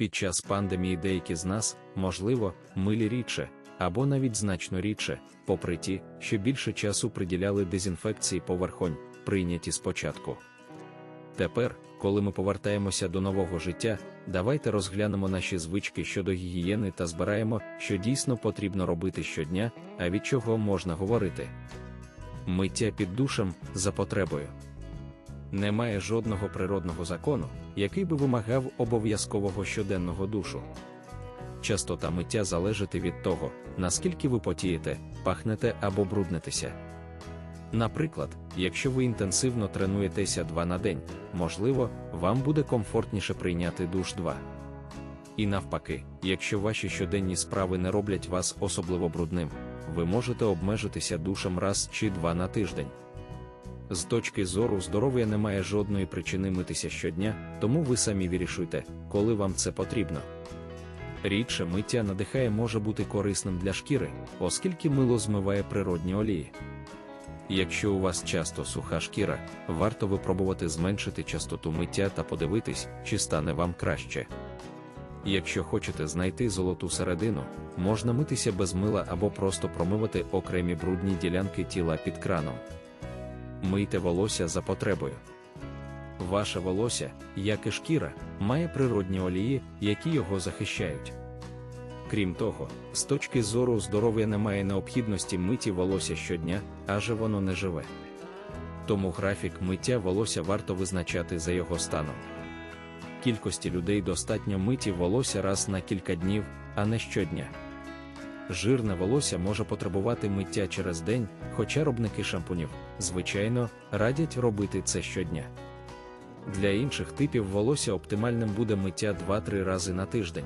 Під час пандемії деякі з нас, можливо, милі рідше, або навіть значно рідше, попри ті, що більше часу приділяли дезінфекції поверхонь, прийняті спочатку. Тепер, коли ми повертаємося до нового життя, давайте розглянемо наші звички щодо гігієни та збираємо, що дійсно потрібно робити щодня, а від чого можна говорити. Миття під душем за потребою. Немає жодного природного закону, який би вимагав обов'язкового щоденного душу. Частота миття залежить від того, наскільки ви потієте, пахнете або бруднетеся. Наприклад, якщо ви інтенсивно тренуєтеся два на день, можливо, вам буде комфортніше прийняти душ 2. І навпаки, якщо ваші щоденні справи не роблять вас особливо брудним, ви можете обмежитися душем раз чи два на тиждень. З точки зору здоров'я немає жодної причини митися щодня, тому ви самі вирішуйте, коли вам це потрібно. Рідше миття надихає може бути корисним для шкіри, оскільки мило змиває природні олії. Якщо у вас часто суха шкіра, варто випробувати зменшити частоту миття та подивитись, чи стане вам краще. Якщо хочете знайти золоту середину, можна митися без мила або просто промивати окремі брудні ділянки тіла під краном. Мийте волосся за потребою. Ваше волосся, як і шкіра, має природні олії, які його захищають. Крім того, з точки зору здоров'я немає необхідності миті волосся щодня, аже воно не живе. Тому графік миття волосся варто визначати за його станом. Кількості людей достатньо миті волосся раз на кілька днів, а не щодня. Жирне волосся може потребувати миття через день, хоча робники шампунів, звичайно, радять робити це щодня. Для інших типів волосся оптимальним буде миття 2-3 рази на тиждень.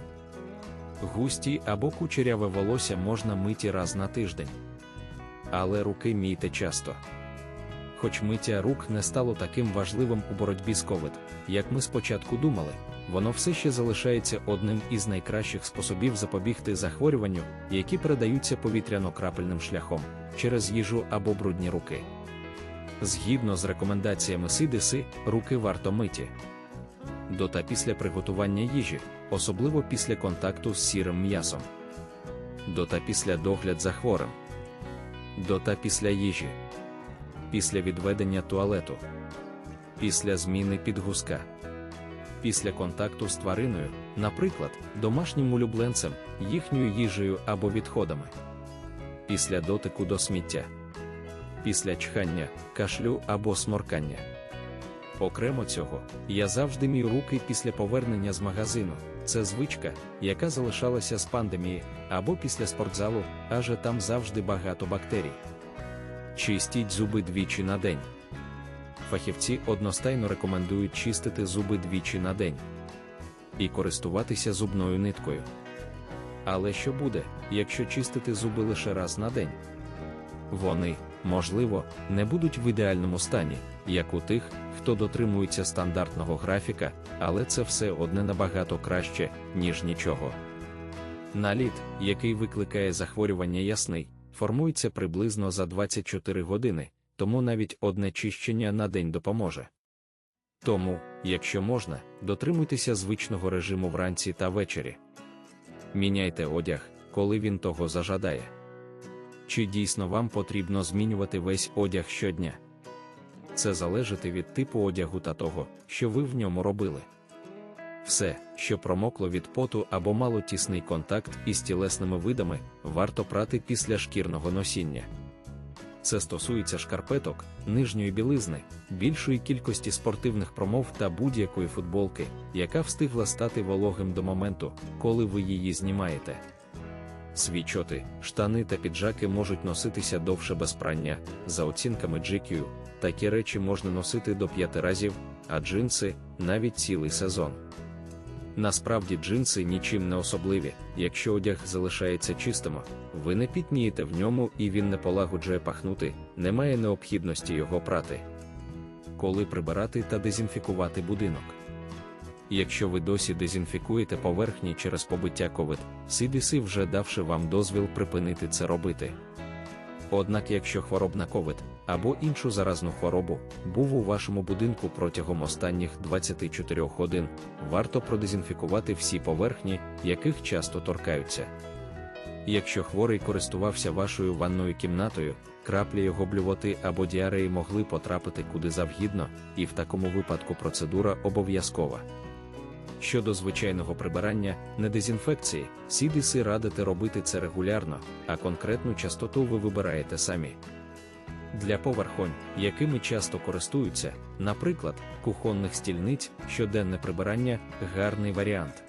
Густі або кучеряве волосся можна миті раз на тиждень. Але руки мійте часто. Хоч миття рук не стало таким важливим у боротьбі з ковід, як ми спочатку думали, воно все ще залишається одним із найкращих способів запобігти захворюванню, які передаються повітряно-крапельним шляхом через їжу або брудні руки. Згідно з рекомендаціями СИДИСи, руки варто миті. До та після приготування їжі, особливо після контакту з сірим м'ясом. До та після догляд за хворим. До та після їжі. Після відведення туалету. Після зміни підгузка. Після контакту з твариною, наприклад, домашнім улюбленцем, їхньою їжею або відходами. Після дотику до сміття. Після чхання, кашлю або сморкання. Окремо цього, я завжди мію руки після повернення з магазину. Це звичка, яка залишалася з пандемії, або після спортзалу, аже там завжди багато бактерій. Чистіть зуби двічі на день. Фахівці одностайно рекомендують чистити зуби двічі на день і користуватися зубною ниткою. Але що буде, якщо чистити зуби лише раз на день? Вони, можливо, не будуть в ідеальному стані, як у тих, хто дотримується стандартного графіка, але це все одне набагато краще, ніж нічого. Наліт, який викликає захворювання ясний, формується приблизно за 24 години, тому навіть одне чищення на день допоможе. Тому, якщо можна, дотримуйтеся звичного режиму вранці та ввечері. Міняйте одяг, коли він того зажадає. Чи дійсно вам потрібно змінювати весь одяг щодня? Це залежить від типу одягу та того, що ви в ньому робили. Все, що промокло від поту або мало тісний контакт із тілесними видами, варто прати після шкірного носіння. Це стосується шкарпеток, нижньої білизни, більшої кількості спортивних промов та будь-якої футболки, яка встигла стати вологим до моменту, коли ви її знімаєте. Свічоти, штани та піджаки можуть носитися довше без прання, за оцінками GQ, такі речі можна носити до 5 разів, а джинси навіть цілий сезон. Насправді джинси нічим не особливі, якщо одяг залишається чистим, ви не пітнієте в ньому і він не полагоджує пахнути, немає необхідності його прати. Коли прибирати та дезінфікувати будинок. Якщо ви досі дезінфікуєте поверхні через побиття COVID, CDC вже давши вам дозвіл припинити це робити. Однак, якщо хвороб на ковід або іншу заразну хворобу був у вашому будинку протягом останніх 24 годин, варто продезінфікувати всі поверхні, яких часто торкаються. Якщо хворий користувався вашою ванною кімнатою, краплі його блювоти або діареї могли потрапити куди завгідно, і в такому випадку процедура обов'язкова. Щодо звичайного прибирання, не дезінфекції, сідиси радите робити це регулярно, а конкретну частоту ви вибираєте самі. Для поверхонь, якими часто користуються, наприклад, кухонних стільниць, щоденне прибирання гарний варіант.